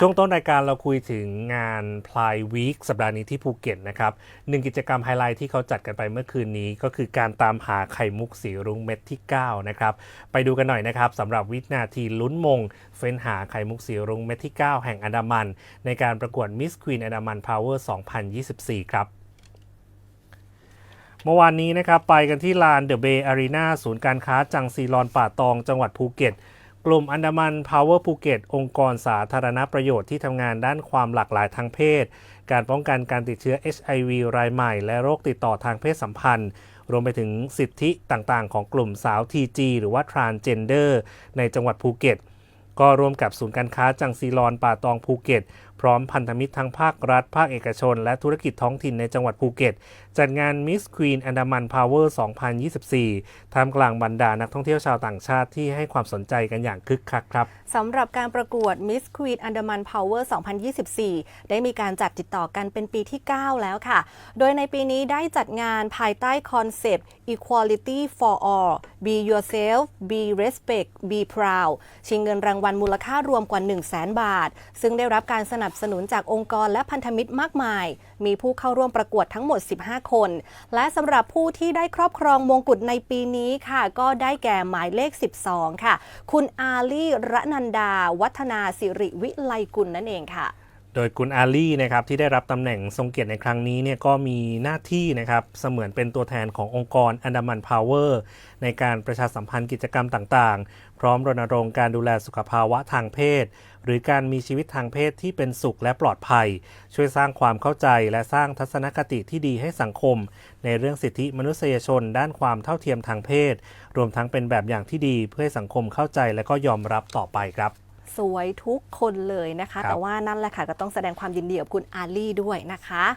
ช่วงต้นรายการเราคุยถึงงาน Ply Week สัปดาห์นี้ที่ภูเก็ตนะครับหนึ่งกิจกรรมไฮไลท์ที่เขาจัดกันไปเมื่อคืนนี้ ก็คือการตามหาไข่มุกสีรุ้งเม็ดที่ 9 นะครับ ไปดูกันหน่อยนะครับสำหรับวินาทีลุ้นมง เฟ้นหาไข่มุกสีรุ้งเม็ดที่ 9 แห่งอันดามัน ในการประกวด Miss Queen อันดามัน Power 2024 ครับเมื่อวานนี้นะครับไปกันที่ลานเดอะเบย์อารีนาศูนย์การค้าจังซีรอนป่าตองจังหวัดภูเก็ต กลุ่มอันดามัน Power ภูเก็ตองค์กรสาธารณประโยชน์ที่ทำงานด้านความหลากหลายทางเพศ การป้องกันการติดเชื้อ HIV รายใหม่ และโรคติดต่อทางเพศสัมพันธ์ รวมไปถึงสิทธิต่างๆ ของกลุ่มสาว TG หรือว่า Transgender ในจังหวัดภูเก็ต ก็ร่วมกับศูนย์การค้าจังซีรอนป่าตองภูเก็ตพร้อมพันธมิตรทั้งภาครัฐ ภาคเอกชน และธุรกิจท้องถิ่นในจังหวัดภูเก็ต จัดงาน Miss Queen Andaman Power 2024 ท่ามกลางบรรดานักท่องเที่ยวชาวต่างชาติที่ให้ความสนใจกันอย่างคึกคักครับสำหรับการประกวด Miss Queen Andaman Power 2024 ได้มีการจัดติดต่อกันเป็นปีที่ 9 แล้วค่ะ โดยในปีนี้ได้จัดงานภายใต้คอนเซปต์ Equality for All Be Yourself Be Respect Be Proud ชิงเงินรางวัลมูลค่ารวมกว่า 1 0 0 0 0แบาท ซึ่งได้รับการสนับสนุนจากองค์กรและพันธมิตรมากมาย มีผู้เข้าร่วมประกวดทั้งหมด 15 คน และสำหรับผู้ที่ได้ครอบครองมงกุฎในปีนี้ค่ะ ก็ได้แก่หมายเลข 12 ค่ะ คุณอาลีระนันดา วัฒนาสิริวิไลกุลนั่นเองค่ะ โดยคุณอาลีนะครับที่ได้รับตำแหน่งทรงเกียรติในครั้งนี้เนี่ยก็มีหน้าที่นะครับเสมือนเป็นตัวแทนขององค์กรอันดามันพาวเวอร์ในการประชาสัมพันธ์กิจกรรมต่างๆ พร้อมรณรงค์การดูแลสุขภาวะทางเพศ หรือการมีชีวิตทางเพศที่เป็นสุขและปลอดภัย ช่วยสร้างความเข้าใจและสร้างทัศนคติที่ดีให้สังคม ในเรื่องสิทธิมนุษยชน ด้านความเท่าเทียมทางเพศ รวมทั้งเป็นแบบอย่างที่ดีเพื่อให้สังคมเข้าใจและก็ยอมรับต่อไปครับ สวยทุกคนเลยนะคะครับแต่ว่านั่นแหละค่ะก็ต้องแสดงความยินดีกับคุณอาลีด้วยนะคะ